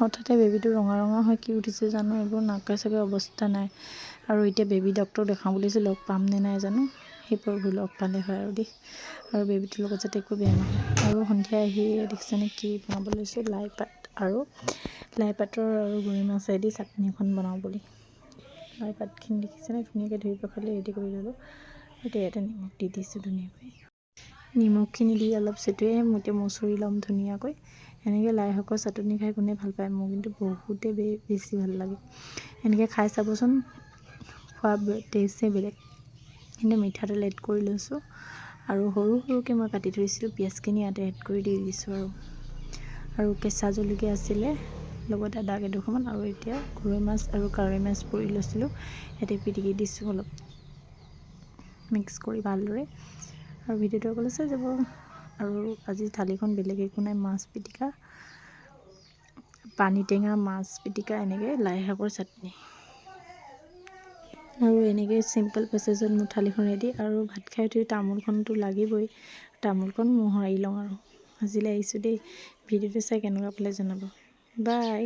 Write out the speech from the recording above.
হঠাতে বেবীটো ৰঙা ৰঙা হৈ কি উঠিছে জানো? এইবোৰ নাকে চাকে অৱস্থা নাই। আৰু এতিয়া বেবী ডক্টৰক দেখাওঁ বুলিছোঁ লগ পাম নে নাই জানো? সেইবোৰবোৰ লগ পালে হয় আৰু দেই। আৰু বেবীটোৰ লগত যাতে একো বেয়া নহয়। আৰু সন্ধিয়া আহি দেখিছেনে কি বনাব লৈছোঁ লাই পাত আৰু লাই পাতৰ আৰু গুৰি মাছেদি চাটনি এখন বনাওঁ বুলি। লাই পাতখিনি দেখিছেনে ধুনীয়াকৈ ধুই পখালি ৰেডি কৰি ল'লোঁ। এতিয়া ইয়াতে নিমখ দি দিছোঁ ধুনীয়াকৈ। নিমখখিনি দি অলপ চেটুৱে মই এতিয়া মচুৰি ল'ম ধুনীয়াকৈ। এনেকৈ লাই শাকৰ চাটনি খাই কোনে ভাল পায়? মোৰ কিন্তু বহুতেই বে বেছি ভাল লাগে। এনেকৈ খাই চাবচোন খোৱা টেষ্টেই বেলেগ। কিন্তু মিঠাতেল এড কৰি লৈছোঁ আৰু সৰু সৰুকৈ মই কাটি থৈছিলোঁ পিঁয়াজখিনি ইয়াতে এড কৰি দি দিছোঁ আৰু। আৰু কেঁচা জলকীয়া আছিলে লগত আদা কেইটুকুৰামান আৰু এতিয়া গৰৈ মাছ আৰু কাৱৈ মাছ পুৰি লৈছিলোঁ ইয়াতে পিটিকি দিছোঁ অলপ। মিক্স কৰি ভালদৰে। আৰু ভিডিঅ'টো অকলে চাই যাব। আৰু আজি থালিখন বেলেগ একো নাই মাছ পিটিকা পানী টেঙা মাছ পিটিকা এনেকৈ লাই শাকৰ চাটনি। আৰু এনেকৈ চিম্পল প্ৰচেছত মোৰ থালিখন ৰেডি আৰু ভাত খাই উঠি তামোলখনটো লাগিবই তামোলখন মোহাৰি লওঁ আৰু। আজিলৈ আহিছোঁ দেই ভিডিঅ'টো চাই কেনেকুৱা পালে জনাব। বাই